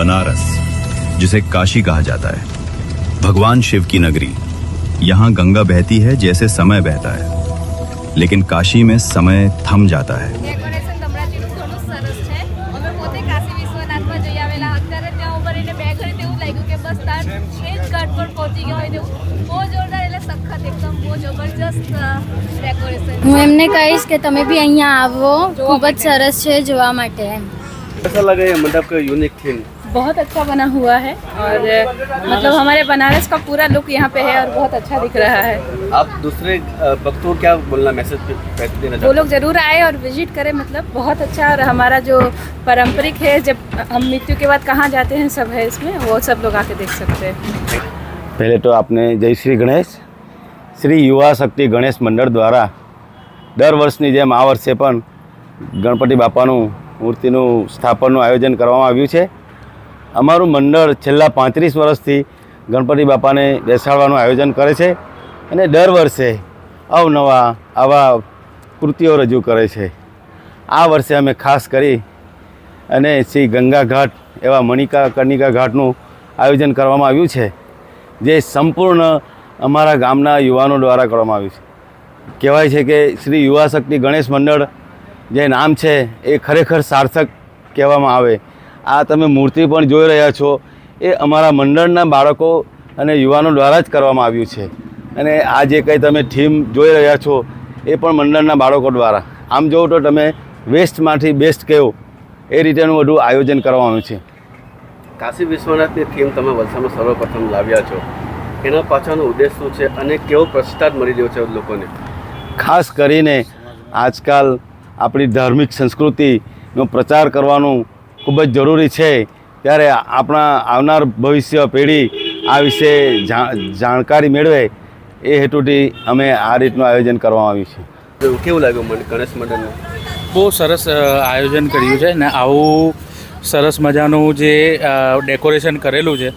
बनारस जिसे काशी कहा जाता है भगवान शिव की नगरी यहाँ गंगा बहती है जैसे समय बहता है लेकिन काशी में समय थम जाता है ડેકોરેશન ધમરાજીનું ઘણું સરસ છે અમે પોતે કાશી વિશ્વનાથમાં જઈ આવેલા અત્યારે ત્યાં ઉભા રહીને બે ઘડી તેવું લાગ્યું કે બસ તાર એ જ ઘાટ પર પહોંચી ગયા હોય તેવું બહુ જોરદાર એટલે સખત એકદમ બહુ જબરજસ્ત ડેકોરેશન હું એમને કહીશ કે તમે બી અહીંયા આવો ખૂબ જ સરસ છે જોવા માટે એમ कैसा लगा ये मंडप का यूनिक थीम बहुत अच्छा बना हुआ है और मतलब हमारे बनारस का पूरा लुक यहाँ पे है और बहुत अच्छा दिख रहा है आप दूसरे अ, भक्तों को क्या बोलना मैसेज देना वो चाहते लोग ज़रूर आए और विजिट करें मतलब बहुत अच्छा और हमारा जो पारंपरिक है जब हम मृत्यु के बाद कहाँ जाते हैं सब है इसमें वो सब लोग आके देख सकते हैं पहले तो आपने જય શ્રી ગણેશ શ્રી યુવા શક્તિ ગણેશ મંડળ દ્વારા દર વર્ષની જેમ આ વર્ષે પણ ગણપતિ બાપાનું મૂર્તિનું સ્થાપનનું આયોજન કરવામાં આવ્યું છે. અમારું મંડળ છેલ્લા પાંત્રીસ વર્ષથી ગણપતિ બાપાને બેસાડવાનું આયોજન કરે છે અને દર વર્ષે અવનવા આવા કૃતિઓ રજૂ કરે છે. આ વર્ષે અમે ખાસ કરી અને શ્રી ગંગા ઘાટ એવા મણિકા કર્ણિકા ઘાટનું આયોજન કરવામાં આવ્યું છે, જે સંપૂર્ણ અમારા ગામના યુવાનો દ્વારા કરવામાં આવ્યું છે. કહેવાય છે કે શ્રી યુવા શક્તિ ગણેશ મંડળ જે નામ છે એ ખરેખર સાર્થક કહેવામાં આવે. આ તમે મૂર્તિ પણ જોઈ રહ્યા છો. એ અમારા મંડળના બાળકો અને યુવાનો દ્વારા જ કરવામાં આવ્યું છે. અને આ જે કંઈ તમે થીમ જોઈ રહ્યા છો એ પણ મંડળના બાળકો દ્વારા. આમ જોવો તો તમે વેસ્ટમાંથી બેસ્ટ કહો એ રીતેનું બધું આયોજન કરવામાં આવ્યું છે. કાશી વિશ્વનાથની થીમ તમે વલસાડમાં સર્વપ્રથમ લાવ્યા છો. એના પાછળનો ઉદ્દેશ શું છે અને કેવો પ્રતિસાદ મળી રહ્યો છે લોકોને? ખાસ કરીને આજકાલ આપણી ધાર્મિક સંસ્કૃતિનો પ્રચાર કરવાનું ખૂબ જ જરૂરી છે. ત્યારે આપણા આવનાર ભવિષ્ય પેઢી આ વિશે જાણકારી મેળવે એ હેતુથી અમે આ રીતનું આયોજન કરવામાં આવ્યું છે. તો કેવું લાગ્યું મને ગણેશ મંડળનું? બહુ સરસ આયોજન કર્યું છે ને આવું સરસ મજાનું જે ડેકોરેશન કરેલું છે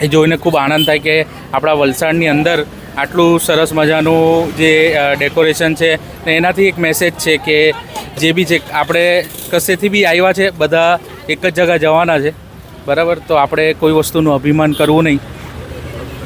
એ જોઈને ખૂબ આનંદ થાય કે આપણા વલસાડની અંદર આટલું સરસ મજાનું જે ડેકોરેશન છે ને એનાથી એક મેસેજ છે કે જે બી છે, આપણે કશેથી બી આવ્યા છે, બધા એક જ જગા જવાના છે. બરાબર? તો આપણે કોઈ વસ્તુનું અભિમાન કરવું નહીં.